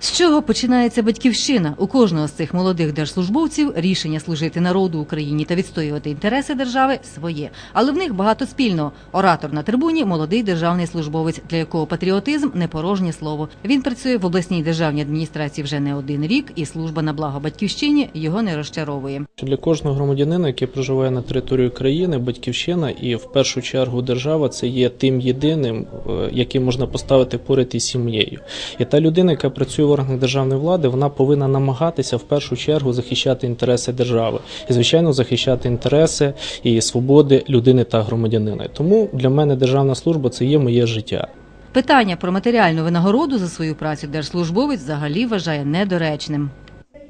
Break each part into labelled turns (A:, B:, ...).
A: З чого починається батьківщина? У кожного з цих молодих держслужбовців рішення служити народу Україні та відстоювати інтереси держави своє. Але в них багато спільного. Оратор на трибуні молодий державний службовець, для якого патріотизм не порожнє слово. Він працює в обласній державній адміністрації вже не один рік, і служба на благо батьківщині його не розчаровує.
B: Для кожного громадянина, який проживає на території країни, батьківщина і в першу чергу держава це є тим єдиним, е, яким можна поставити поряд із сім'єю. І та людина, яка працює в органах державної влади, вона повинна намагатися в першу чергу захищати інтереси держави і, звичайно, захищати інтереси і свободи людини та громадянина. Тому для мене державна служба це є моє життя.
A: Питання про матеріальну винагороду за свою працю держслужбовець взагалі вважає недоречним.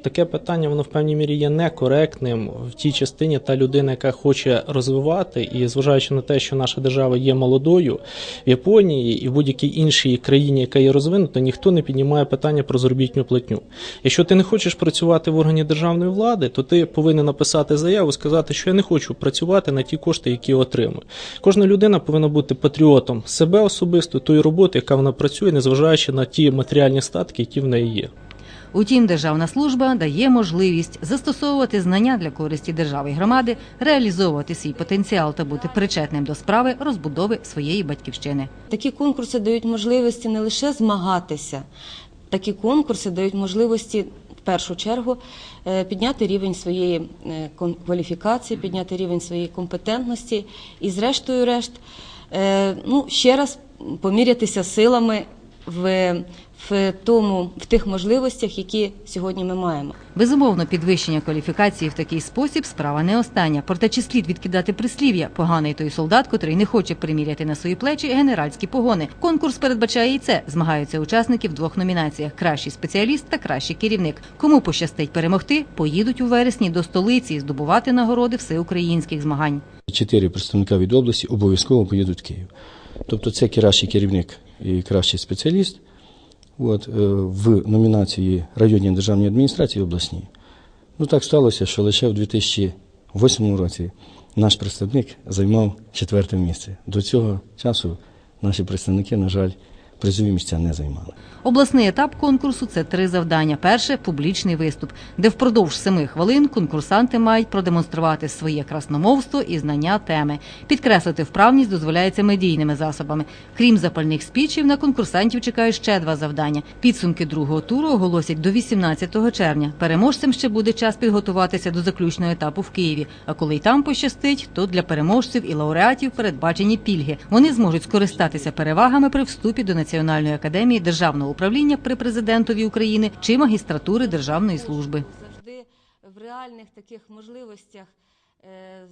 B: Таке питання воно в певній мірі є некоректним в тій частині та людина, яка хоче розвивати, і зважаючи на те, що наша держава є молодою в Японії і в будь-якій іншій країні, яка є розвинута, ніхто не піднімає питання про заробітну платню. Якщо ти не хочеш працювати в органі державної влади, то ти повинен написати заяву, сказати, що я не хочу працювати на ті кошти, які отримую. Кожна людина повинна бути патріотом себе особисто, тої роботи, яка вона працює, незважаючи на ті матеріальні статки, які в неї є.
A: Утім, державна служба дає можливість застосовувати знання для користі держави і громади, реалізовувати свій потенціал та бути причетним до справи розбудови своєї батьківщини.
C: Такі конкурси дають можливості не лише змагатися, такі конкурси дають можливості в першу чергу е, підняти рівень своєї е, кваліфікації, підняти рівень своєї компетентності і, зрештою, решт, е, ну, ще раз помірятися силами в, в, тому, в тих можливостях, які сьогодні ми маємо.
A: Безумовно, підвищення кваліфікації в такий спосіб справа не остання. Проте чи слід відкидати прислів'я поганий той солдат, котрий не хоче приміряти на свої плечі генеральські погони. Конкурс передбачає і це. Змагаються учасники в двох номінаціях: кращий спеціаліст та кращий керівник. Кому пощастить перемогти, поїдуть у вересні до столиці і здобувати нагороди всеукраїнських змагань.
D: Чотири представника від області обов'язково поїдуть в Київ. Тобто це кращий керівник і кращий спеціаліст от, е, в номінації районній державній адміністрації обласній. Ну так сталося, що лише в 2008 році наш представник займав четверте місце. До цього часу наші представники, на жаль, призові місця не займали.
A: Обласний етап конкурсу це три завдання. Перше публічний виступ, де впродовж семи хвилин конкурсанти мають продемонструвати своє красномовство і знання теми. Підкреслити вправність дозволяється медійними засобами. Крім запальних спічів, на конкурсантів чекають ще два завдання. Підсумки другого туру оголосять до 18 червня. Переможцям ще буде час підготуватися до заключного етапу в Києві. А коли й там пощастить, то для переможців і лауреатів передбачені пільги. Вони зможуть скористатися перевагами при вступі до Національної академії державного управління при президентові України чи магістратури державної служби.
C: Завжди в реальних таких можливостях е,